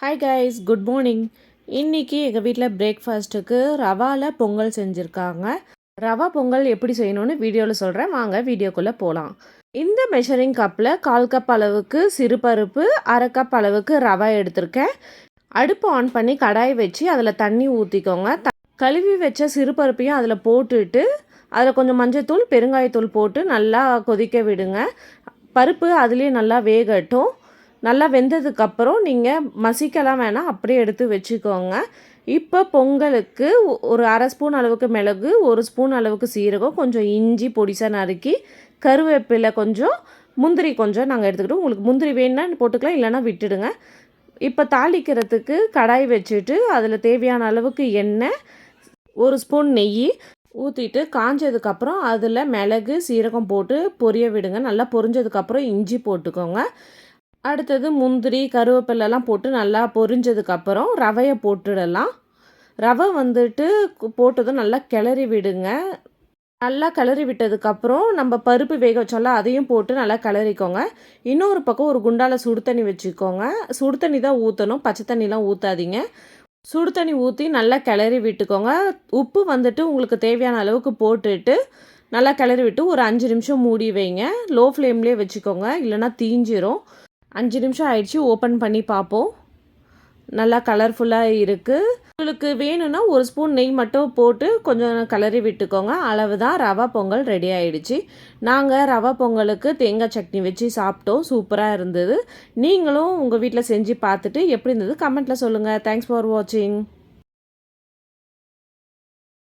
Hi guys good morning இன்றைக்கி எங்கள் வீட்டில் பிரேக்ஃபாஸ்ட்டுக்கு ரவாவில் பொங்கல் செஞ்சுருக்காங்க. ரவா பொங்கல் எப்படி செய்யணும்னு வீடியோவில் சொல்கிறேன் வாங்க வீடியோக்குள்ளே போகலாம் இந்த மெஷரிங் கப்பில் கால் கப் அளவுக்கு சிறுபருப்பு அரை கப் அளவுக்கு ரவா எடுத்திருக்கேன். அடுப்பு ஆன் பண்ணி கடாய் வச்சு அதில் தண்ணி ஊற்றிக்கோங்க த கழுவி வச்ச சிறுபருப்பையும் அதில் போட்டுட்டு அதில் கொஞ்சம் மஞ்சத்தூள் பெருங்காயத்தூள் போட்டு நல்லா கொதிக்க விடுங்க. பருப்பு அதுலேயே நல்லா வேகட்டும். நல்லா வெந்ததுக்கப்புறம் நீங்கள் மசிக்கலாம் வேணால் அப்படியே எடுத்து வச்சுக்கோங்க. இப்போ பொங்கலுக்கு ஒரு அரை ஸ்பூன் அளவுக்கு மிளகு ஒரு ஸ்பூன் அளவுக்கு சீரகம் கொஞ்சம் இஞ்சி பொடிசாக நறுக்கி கருவேப்பிலை கொஞ்சம் முந்திரி கொஞ்சம் நாங்கள் எடுத்துக்கிட்டோம் உங்களுக்கு முந்திரி வேணுன்னா போட்டுக்கலாம் இல்லைன்னா விட்டுடுங்க. இப்போ தாளிக்கிறதுக்கு கடாய் வச்சுட்டு அதில் தேவையான அளவுக்கு எண்ணெய் ஒரு ஸ்பூன் நெய் ஊற்றிட்டு காஞ்சதுக்கப்புறம் அதில் மிளகு சீரகம் போட்டு பொரிய விடுங்க. நல்லா பொரிஞ்சதுக்கப்புறம் இஞ்சி போட்டுக்கோங்க. அடுத்தது முந்திரி கருவேப்பிலெல்லாம் போட்டு நல்லா பொரிஞ்சதுக்கப்புறம் ரவையை போட்டுடலாம். ரவை வந்துட்டு போட்டதும் நல்லா கிளறி விடுங்க. நல்லா கிளறி விட்டதுக்கப்புறம் நம்ம பருப்பு வேக வச்சோம்ல அதையும் போட்டு நல்லா கிளறிக்கோங்க. இன்னொரு பக்கம் ஒரு குண்டால் சுடு தண்ணி வச்சுக்கோங்க. சுடு தண்ணி தான் ஊற்றணும் பச்சை தண்ணிலாம் ஊற்றாதீங்க சுடு தண்ணி ஊற்றி நல்லா கிளறி விட்டுக்கோங்க. உப்பு வந்துட்டு உங்களுக்கு தேவையான அளவுக்கு போட்டுட்டு நல்லா கிளறி விட்டு ஒரு அஞ்சு நிமிஷம் மூடி வைங்க. லோ ஃப்ளேம்லேயே வச்சுக்கோங்க இல்லைன்னா தீஞ்சிரும். அஞ்சு நிமிஷம் ஆயிடுச்சு ஓப்பன் பண்ணி பார்ப்போம். நல்லா கலர்ஃபுல்லாக இருக்குது உங்களுக்கு வேணும்னா ஒரு ஸ்பூன் நெய் மட்டும் போட்டு கொஞ்சம் கிளறி விட்டுக்கோங்க. அளவு தான் ரவா பொங்கல் ரெடி ஆயிடுச்சு. நாங்கள் ரவா பொங்கலுக்கு தேங்காய் சட்னி வச்சு சாப்பிட்டோம். சூப்பராக இருந்தது. நீங்களும் உங்கள் வீட்டில் செஞ்சு பார்த்துட்டு எப்படி இருந்தது? கமெண்ட்டில் சொல்லுங்கள் தேங்க்ஸ் ஃபார் வாட்சிங்